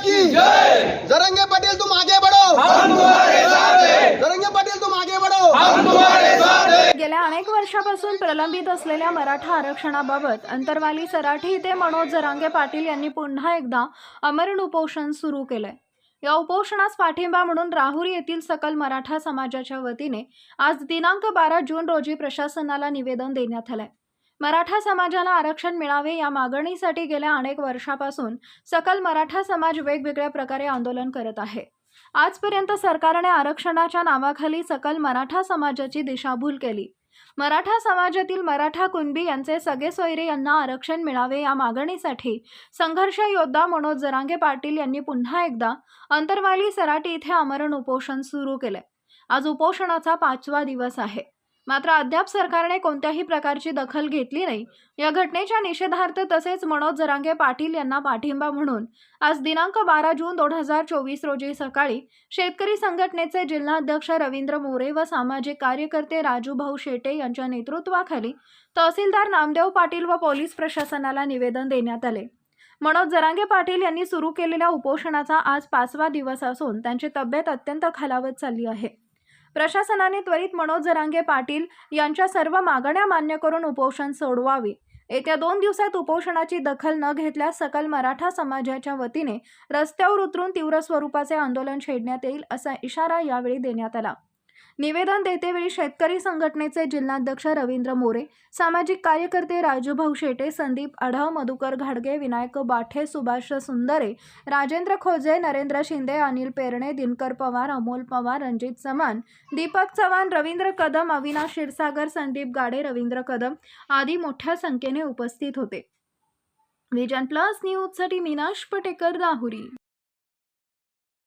महाराज की। जरंगे पटेल तुम आगे बढ़ो। जरंगे पटेल तुम आगे बढ़ो। गेल्या अनेक वर्षापासून प्रलंबित असलेल्या मराठा आरक्षणाबाबत अंतरवाली सराठी इथे मनोज जरांगे पाटील यांनी पुन्हा एकदा अमरण उपोषण सुरू केलंय. या उपोषणास पाठिंबा म्हणून राहुरी येथील सकल मराठा समाजाच्या वतीने आज दिनांक बारा जून रोजी प्रशासनाला निवेदन देण्यात आलंय. मराठा समाजाला आरक्षण मिळावे या मागणीसाठी गेल्या अनेक वर्षापासून सकल मराठा समाज वेगवेगळ्या प्रकारे आंदोलन करत आहे. आजपर्यंत सरकारने आरक्षणाच्या नावाखाली सकल मराठा समाजाची दिशाभूल केली. मराठा समाजातील मराठा कुणबी यांचे सगळे सोयरे यांना आरक्षण मिळावे या मागणीसाठी संघर्ष योद्धा मनोज जरांगे पाटील यांनी पुन्हा एकदा अंतरवाली सराटी इथे आमरण उपोषण सुरू केले आज उपोषणाचा पाचवा दिवस आहे. मात्र अद्याप सरकारने कोणत्याही प्रकारची दखल घेतली नाही. या घटनेच्या निषेधार्थ तसेच मनोज जरांगे पाटील यांना पाठिंबा म्हणून आज दिनांक बारा जून दोन हजार चोवीस रोजी सकाळी शेतकरी संघटनेचे जिल्हाध्यक्ष रवींद्र मोरे व सामाजिक कार्यकर्ते राजूभाऊ शेटे यांच्या नेतृत्वाखाली तहसीलदार नामदेव पाटील व पोलीस प्रशासनाला निवेदन देण्यात आले. मनोज जरांगे पाटील यांनी सुरू केलेल्या उपोषणाचा आज पाचवा दिवस असून त्यांची तब्येत अत्यंत खालावत चालली आहे. प्रशासनाने त्वरित मनोज जरांगे पाटील यांच्या सर्व मागण्या मान्य करून उपोषण सोडवावे. येत्या दोन दिवसात उपोषणाची दखल न घेतल्यास सकल मराठा समाजाच्या वतीने रस्त्यावर उतरून तीव्र स्वरूपाचे आंदोलन छेडण्यात येईल असा इशारा यावेळी देण्यात आला. निवेदन देतेवेळी शेतकरी संघटनेचे जिल्हाध्यक्ष रवींद्र मोरे सामाजिक कार्यकर्ते राजूभाऊ शेटे संदीप आढाव मधुकर घाडगे विनायक बाठे सुभाष सुंदरे राजेंद्र खोजे नरेंद्र शिंदे अनिल पेरणे दिनकर पवार अमोल पवार रणजित चव्हाण दीपक चव्हाण रवींद्र कदम अविनाश क्षीरसागर संदीप गाडे रवींद्र कदम आदी मोठ्या संख्येने उपस्थित होते. विजन प्लस न्यूजसाठी मीनाश पटेकर राहुरी